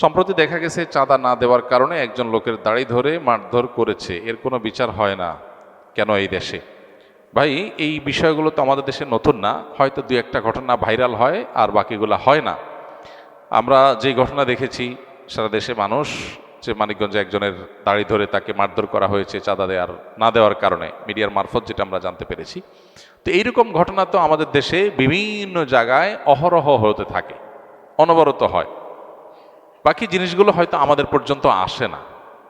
সম্প্রতি দেখা গেছে চাঁদা না দেওয়ার কারণে একজন লোকের দাড়ি ধরে মারধর করেছে। এর কোনো বিচার হয় না। কেন এই দেশে? ভাই, এই বিষয়গুলো তো আমাদের দেশে নতুন না। হয়তো দু একটা ঘটনা ভাইরাল হয় আর বাকিগুলো হয় না। আমরা যে ঘটনা দেখেছি, সারা দেশে মানুষ যে মানিকগঞ্জে একজনের দাড়ি ধরে তাকে মারধর করা হয়েছে চাঁদা দেওয়ার, না দেওয়ার কারণে, মিডিয়ার মারফত যেটা আমরা জানতে পেরেছি। তো এইরকম ঘটনা তো আমাদের দেশে বিভিন্ন জায়গায় অহরহ হতে থাকে, অনবরত হয়। বাকি জিনিসগুলো হয়তো আমাদের পর্যন্ত আসে না।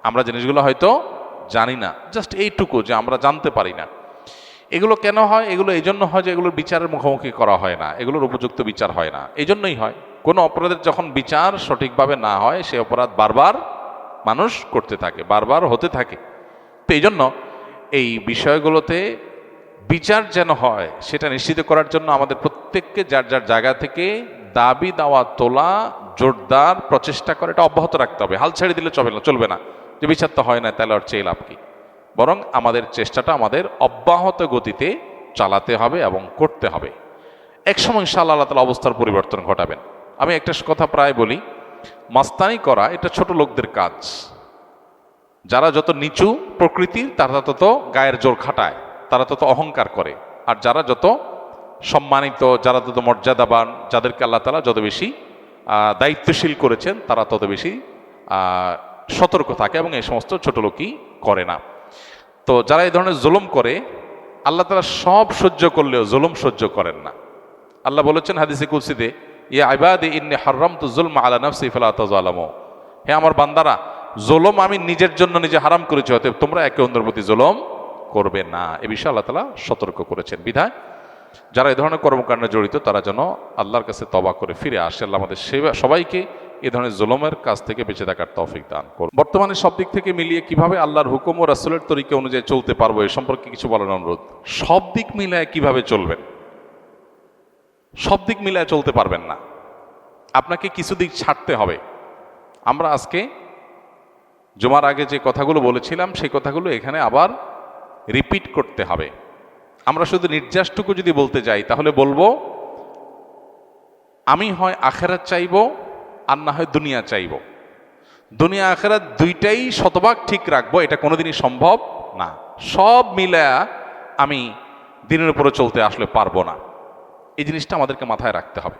আমরা জিনিসগুলো হয়তো জানি না। জাস্ট এইটুকু যে আমরা জানতে পারি না। এগুলো কেন হয়? এগুলো এই জন্য হয় যে এগুলোর বিচারের মুখোমুখি করা হয় না। এগুলোর উপযুক্ত বিচার হয় না। এই জন্যই হয়। কোনো অপরাধের যখন বিচার সঠিকভাবে না হয়, সে অপরাধ বারবার মানুষ করতে থাকে, বারবার হতে থাকে। তো এই জন্য এই বিষয়গুলোতে বিচার যেন হয়, সেটা নিশ্চিত করার জন্য আমাদের প্রত্যেককে যার যার জায়গা থেকে দাবি দাওয়া, তোলা জোরদার প্রচেষ্টা করে, এটা অব্যাহত রাখতে হবে। হাল ছেড়ে দিলে চলবে না চলবে না। যে বিচার তো হয় না, তাহলে আর চেয়ে লাভ কি? বরং আমাদের চেষ্টাটা আমাদের অব্যাহত গতিতে চালাতে হবে এবং করতে হবে। একসময় ইনশাআল্লাহ আল্লাহ তালা অবস্থার পরিবর্তন ঘটাবেন। আমি একটা কথা প্রায় বলি, মাস্তানি করা এটা ছোট লোকদের কাজ। যারা যত নিচু প্রকৃতির, তারা তত গায়ের জোর খাটায়, তারা তত অহংকার করে। আর যারা যত সম্মানিত, যারা তত মর্যাদাবান, যাদেরকে আল্লাহ তালা যত বেশি দায়িত্বশীল করেছেন, তারা তত বেশি সতর্ক থাকে এবং এই সমস্ত ছোট লোকই করে না। তো যারা এই ধরনের জুলুম করে, আল্লাহ তালা সব সহ্য করলেও জুলুম সহ্য করেন না। আল্লাহ বলেছেন হাদিসে কুলসিদে ইয়ে আইবাদে ইন্নে হারাম তো জুলম আলা নফসি তাজালামো হে আমার বান্দারা, জুলম আমি নিজের জন্য নিজে হারাম করেছি, অতএব তোমরা একে অন্যের প্রতি জুলম করবে না। এ বিষয়ে আল্লাহ তালা সতর্ক করেছেন। বিধায় যারা এই ধরনের কর্মকাণ্ডে জড়িত, তারা যেন আল্লাহর কাছে তবা করে ফিরে আসে। আল্লাহ আমাদের সেবা, সবাইকে এ ধরনের জুলমের কাছ থেকে বেঁচে থাকার তৌফিক দান করুন। বর্তমানে সব দিক থেকে মিলিয়ে কীভাবে আল্লাহর হুকুম ও রাসুলের তরিকা অনুযায়ী চলতে পারব এ সম্পর্কে কিছু বলার অনুরোধ। সব দিক মিলায় কীভাবে চলবেন? সব দিক মিলায় চলতে পারবেন না। আপনাকে কিছু দিক ছাড়তে হবে। আমরা আজকে জমার আগে যে কথাগুলো বলেছিলাম, সেই কথাগুলো এখানে আবার রিপিট করতে হবে। আমরা শুধু নির্যাসটুকু যদি বলতে যাই, তাহলে বলব, আমি হয় আখেরাত চাইব, আর না হয় দুনিয়া চাইব। দুনিয়া, আখেরাত দুইটাই শতভাগ ঠিক রাখব, এটা কোনোদিনই সম্ভব না। সব মিলা আমি দিনের উপরে চলতে আসলে পারব না। এই জিনিসটা আমাদেরকে মাথায় রাখতে হবে।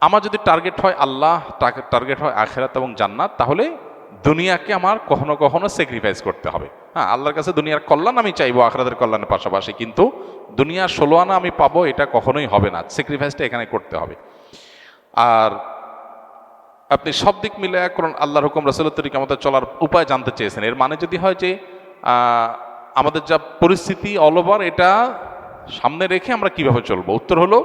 আমার যদি টার্গেট হয় আল্লাহ টার্গেট হয় আখেরাত এবং জান্নাত, তাহলে দুনিয়াকে আমার কখনো কখনো স্যাক্রিফাইস করতে হবে। হ্যাঁ আল্লাহর কাছে দুনিয়ার কল্যাণ আমি চাইব আখরাদের কল্যাণের পাশাপাশি, কিন্তু দুনিয়ার ষোলো আনা আমি পাবো, এটা কখনোই হবে না। স্যাক্রিফাইসটা এখানে করতে হবে। আর আপনি সব দিক মিলে করুন, আল্লাহর হুকুম, রসুলের তরিকে আমাদের চলার উপায় জানতে চেয়েছেন। এর মানে যদি হয় যে আমাদের যা পরিস্থিতি অল ওভার এটা সামনে রেখে আমরা কীভাবে চলবো? উত্তর হলো,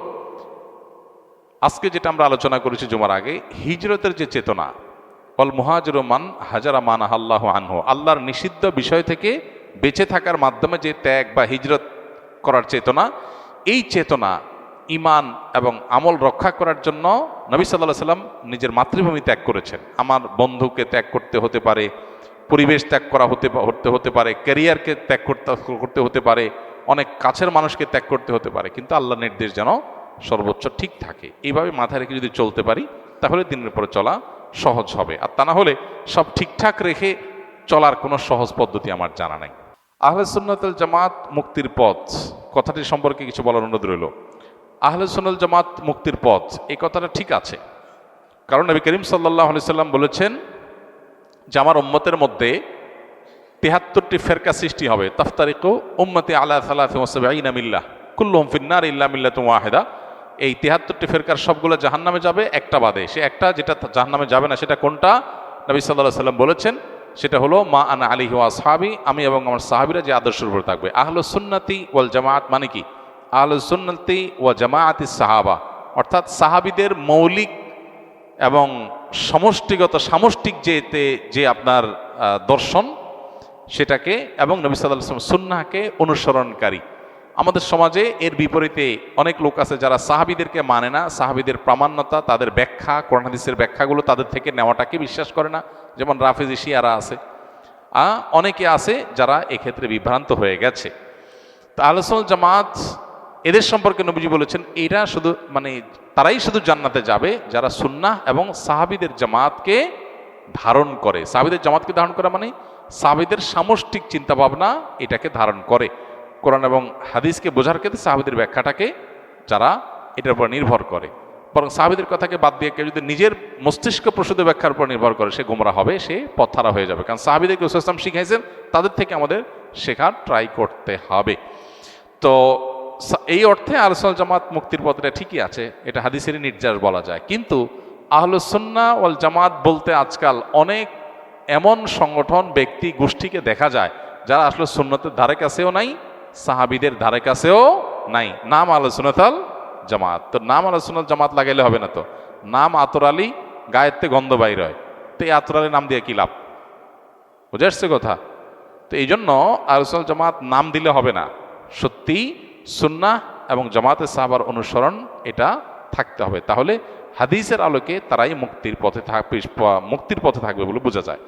আজকে যেটা আমরা আলোচনা করেছি জুমার আগে, হিজরতের যে চেতনা অল মুহাজির মান হাজারা মান আল্লাহ আনহু। আল্লাহর নিষিদ্ধ বিষয় থেকে বেঁচে থাকার মাধ্যমে যে ত্যাগ বা হিজরত করার চেতনা, এই চেতনা ইমান এবং আমল রক্ষা করার জন্য নবী সাল্লাহ সাল্লাম নিজের মাতৃভূমি ত্যাগ করেছেন। আমার বন্ধুকে ত্যাগ করতে হতে পারে, পরিবেশ ত্যাগ করা হতে হতে হতে পারে, ক্যারিয়ারকে ত্যাগ করতে করতে হতে পারে, অনেক কাছের মানুষকে ত্যাগ করতে হতে পারে, কিন্তু আল্লাহ নির্দেশ যেন সর্বোচ্চ ঠিক থাকে। এইভাবে মাথায় রেখে যদি চলতে পারি, তাহলে দিনের পরে চলা সহজ হবে। আর তা না হলে সব ঠিকঠাক রেখে চলার কোনো সহজ পদ্ধতি আমার জানা নাই। আহলে সুন্নাতুল জামাত মুক্তির পথ, কথাটি সম্পর্কে কিছু বলার অনুরোধ রইল। আহলে সুন্নাতুল জামাত মুক্তির পথ, এই কথাটা ঠিক আছে। কারণ নবী করিম সাল্লাহ সাল্লাম বলেছেন যে, আমার উম্মতের মধ্যে তেহাত্তরটি ফেরকা সৃষ্টি হবে। তাফতারিকু উম্মতি আলা সালাহিনা মিল্লাহ। কুল্লুম ফিন্নার ইল্লা মিল্লাত ওয়াহেদা। এই তিহাত্তরটি ফেরকার সবগুলো জাহান্নামে যাবে, একটা বাদে। সে একটা যেটা জাহান্নামে যাবে না, সেটা কোনটা? নবী সাল্লাহ সাল্লাম বলেছেন, সেটা হলো, মা আনা আলী ওয়া সাহাবি আমি এবং আমার সাহাবিরা যে আদর্শের উপর থাকবে। আহল সুন্নাতি ওয়াল জামাত মানে কি? আহল সুন্নতি ওয়া জামায়াতি সাহাবা। অর্থাৎ সাহাবিদের মৌলিক এবং সমষ্টিগত, সামষ্টিক যে তে- যে আপনার দর্শন, সেটাকে এবং নবী সাল্লাহ সুন্নাহকে অনুসরণকারী। আমাদের সমাজে এর বিপরীতে অনেক লোক আছে যারা সাহাবিদেরকে মানে না, সাহাবিদের প্রামাণ্যতা, তাদের ব্যাখ্যা, কোরআন হাদিসের ব্যাখ্যাগুলো তাদের থেকে নেওয়াটাকে বিশ্বাস করে না, যেমন রাফেজ ইশিয়ারা আছে। অনেকে আছে যারা এক্ষেত্রে বিভ্রান্ত হয়ে গেছে। তা আলোচনা জামাত এদের সম্পর্কে নবীজি বলেছেন, এরা শুধু মানে তারাই শুধু জান্নাতে যাবে যারা সুন্নাহ এবং সাহাবিদের জামাতকে ধারণ করে। সাহাবিদের জামাতকে ধারণ করা মানে সাহাবিদের সামষ্টিক চিন্তাভাবনা এটাকে ধারণ করে। কোরআন এবং হাদিসকে বোঝার ক্ষেত্রে সাহাবিদের ব্যাখ্যাটাকে যারা এটার উপর নির্ভর করে। বরং সাহাবিদের কথাকে বাদ দিয়ে কেউ যদি নিজের মস্তিষ্ক প্রসূত ব্যাখ্যার উপর নির্ভর করে, সে গোমরা হবে, সে পথহারা হয়ে যাবে। কারণ সাহাবিদেরকে ইসলাম শিখাইছেন, তাদের থেকে আমাদের শেখার ট্রাই করতে হবে। তো এই অর্থে আলোচনা জামাত মুক্তির পথটা ঠিকই আছে, এটা হাদিসেরই নির্যাস বলা যায়। কিন্তু আহলুসন্না ওয়াল জামাত বলতে আজকাল অনেক এমন সংগঠন, ব্যক্তি, গোষ্ঠীকে দেখা যায়, যারা আসলে সুন্নতের ধারে কাছেও নাই সাহাবিদের ধারে কাছেও নাই। নাম আলোচনাতাল জামাত। তো নাম আলোচনাল জামাত লাগাইলে হবে না তো? নাম আতর আলী গন্ধ বাইর হয়। তো এই আতর আলী নাম দিয়ে কি লাভ? বুঝে আসছে কথা? তো এই জন্য আলোচনা জামাত নাম দিলে হবে না। সত্যি সুন্না এবং জামাতে সাহাবার অনুসরণ এটা থাকতে হবে। তাহলে হাদিসের আলোকে তারাই মুক্তির পথে থাকবে মুক্তির পথে থাকবে বলে বোঝা যায়।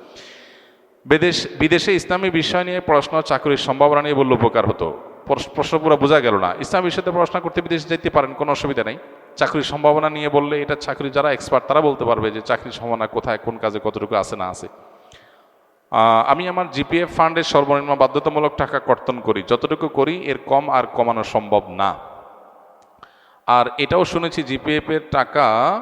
বিদেশ বিদেশে ইসলামী বিষয় নিয়ে পড়াশোনা চাকরির সম্ভাবনা নিয়ে বললে উপকার হতো। প্রশ- প্রশ্ন পুরো বোঝা গেল না। ইসলাম বিষয়তে পড়াশোনা করতে বিদেশে যেতে পারেন, কোনো অসুবিধা নেই। চাকরির সম্ভাবনা নিয়ে বললে এটা চাকরি যারা এক্সপার্ট তারা বলতে পারবে যে চাকরির সম্ভাবনা কোথায়, কোন কাজে কতটুকু আছে না আছে। আমি আমার জিপিএফ ফান্ডের সর্বনিম্ন বাধ্যতামূলক টাকা কর্তন করি। যতটুকু করি, এর কম আর কমানো সম্ভব না। আর এটাও শুনেছি জিপিএফ এর টাকা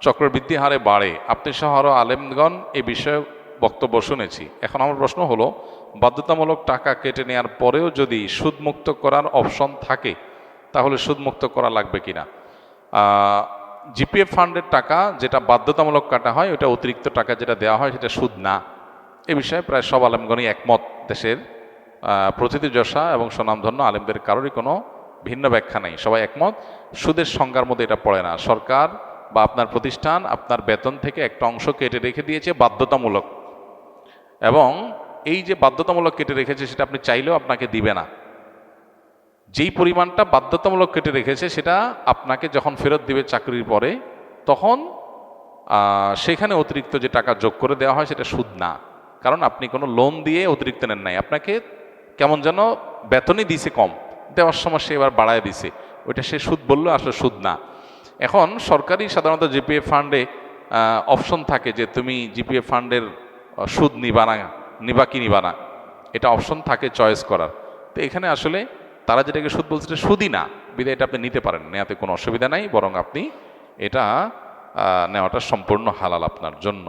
চক্রবৃদ্ধি হারে বাড়ে। আপনি সহ আরও আলেমগণ এ বিষয়ে বক্তব্য শুনেছি। এখন আমার প্রশ্ন হলো বাধ্যতামূলক টাকা কেটে নেওয়ার পরেও যদি সুদমুক্ত করার অপশন থাকে তাহলে সুদমুক্ত করা লাগবে কিনা? জিপিএফ ফান্ডের টাকা যেটা বাধ্যতামূলক কাটা হয় ওটা অতিরিক্ত টাকা যেটা দেওয়া হয় সেটা সুদ না। এ বিষয়ে প্রায় সব আলেমগণই একমত। দেশের আহ, প্রথিতযশা এবং সুনামধন্য আলেমদের কারোরই কোনো ভিন্ন ব্যাখ্যা নেই। সবাই একমত সুদের সংজ্ঞার মধ্যে এটা পড়ে না। সরকার বা আপনার প্রতিষ্ঠান আপনার বেতন থেকে একটা অংশ কেটে রেখে দিয়েছে বাধ্যতামূলক। এবং এই যে বাধ্যতামূলক কেটে রেখেছে সেটা আপনি চাইলেও আপনাকে দিবে না। যেই পরিমাণটা বাধ্যতামূলক কেটে রেখেছে সেটা আপনাকে যখন ফেরত দিবে চাকরির পরে, তখন সেখানে অতিরিক্ত যে টাকা যোগ করে দেওয়া হয় সেটা সুদ না। কারণ আপনি কোনো লোন দিয়ে অতিরিক্ত নেন নাই। আপনাকে কেমন যেন বেতনই দিছে কম। দেওয়ার সময় সে এবার বাড়ায় দিছে। ওইটা সে সুদ বলল, আসলে সুদ না। এখন সরকারি সাধারণত জিপিএফ ফান্ডে অপশন থাকে যে তুমি জিপিএফ ফান্ডের সুদ নিবা না নিবা কি নিবা না এটা অপশন থাকে চয়েস করার। তো এখানে আসলে তারা যেটাকে সুদ বলছে এটা সুদই না বিদায় এটা আপনি নিতে পারেন নেওয়াতে কোনো অসুবিধা নাই, বরং আপনি এটা নেওয়াটা সম্পূর্ণ হালাল আপনার জন্য।